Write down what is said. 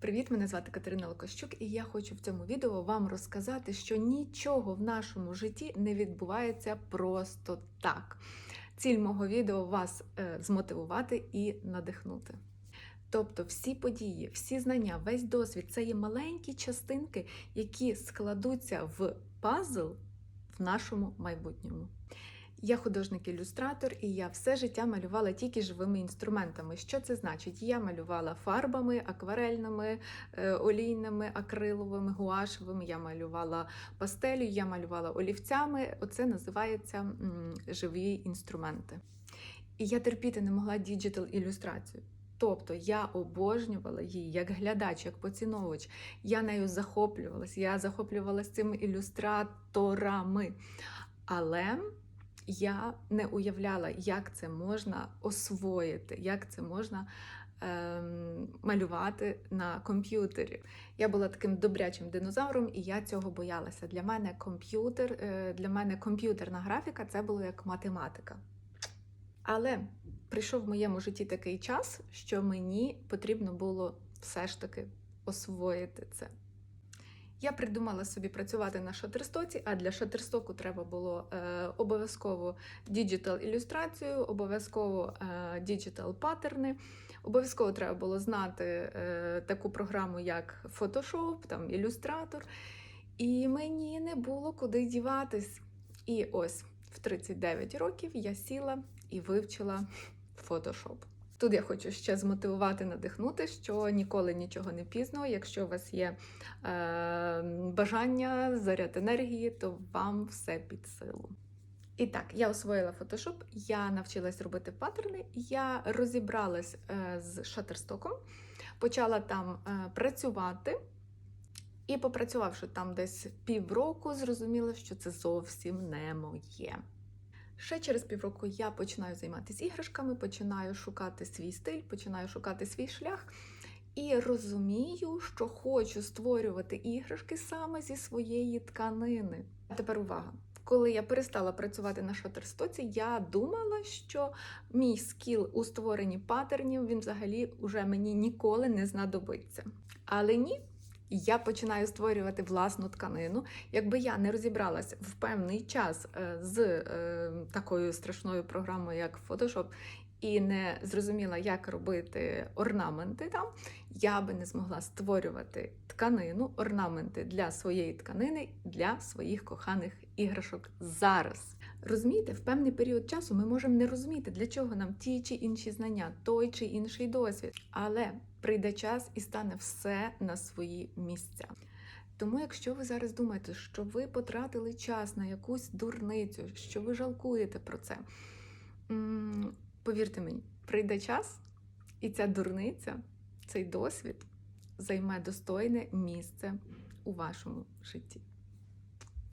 Привіт, мене звати Катерина Лукащук, і я хочу в цьому відео вам розказати, що нічого в нашому житті не відбувається просто так. Ціль мого відео вас е, змотивувати і надихнути. Тобто всі події, всі знання, весь досвід це є маленькі частинки, які складуться в пазл в нашому майбутньому. Я художник-ілюстратор, і я все життя малювала тільки живими інструментами. Що це значить? Я малювала фарбами, акварельними, е, олійними, акриловими, гуашевими. Я малювала пастелю, я малювала олівцями. Оце називається живі інструменти. І я терпіти не могла діджитал ілюстрацію. Тобто я обожнювала її як глядач, як поціновувач. Я нею захоплювалась, я захоплювалася цими ілюстраторами. Але я не уявляла, як це можна освоїти, як це можна ем, малювати на комп'ютері. Я була таким добрячим динозавром, і я цього боялася. Для мене комп'ютер, е, для мене комп'ютерна графіка це було як математика. Але прийшов в моєму житті такий час, що мені потрібно було все ж таки освоїти це. Я придумала собі працювати на шатерстоці, а для шатерстоку треба було е, обов'язково діджитал ілюстрацію, обов'язково е, діджитал паттерни. Обов'язково треба було знати е, таку програму, як Photoshop, там ілюстратор. І мені не було куди діватись. І ось в 39 років я сіла і вивчила Photoshop. Тут я хочу ще змотивувати, надихнути, що ніколи нічого не пізно. Якщо у вас є е, бажання, заряд енергії, то вам все під силу. І так, я освоїла Photoshop, я навчилась робити паттерни, я розібралась е, з шатерстоком, почала там е, працювати. І попрацювавши там десь півроку, зрозуміла, що це зовсім не моє. Ще через півроку я починаю займатися іграшками, починаю шукати свій стиль, починаю шукати свій шлях і розумію, що хочу створювати іграшки саме зі своєї тканини. А тепер увага! Коли я перестала працювати на шатерстоці, я думала, що мій скіл у створенні паттернів він взагалі уже мені ніколи не знадобиться. Але ні, я починаю створювати власну тканину. Якби я не розібралась в певний час е, з е, такою страшною програмою, як Photoshop, і не зрозуміла, як робити орнаменти там, я би не змогла створювати тканину, орнаменти для своєї тканини, для своїх коханих іграшок зараз. Розумієте, в певний період часу ми можемо не розуміти, для чого нам ті чи інші знання, той чи інший досвід. Але прийде час і стане все на свої місця. Тому, якщо ви зараз думаєте, що ви потратили час на якусь дурницю, що ви жалкуєте про це, повірте мені, прийде час, і ця дурниця, цей досвід займе достойне місце у вашому житті.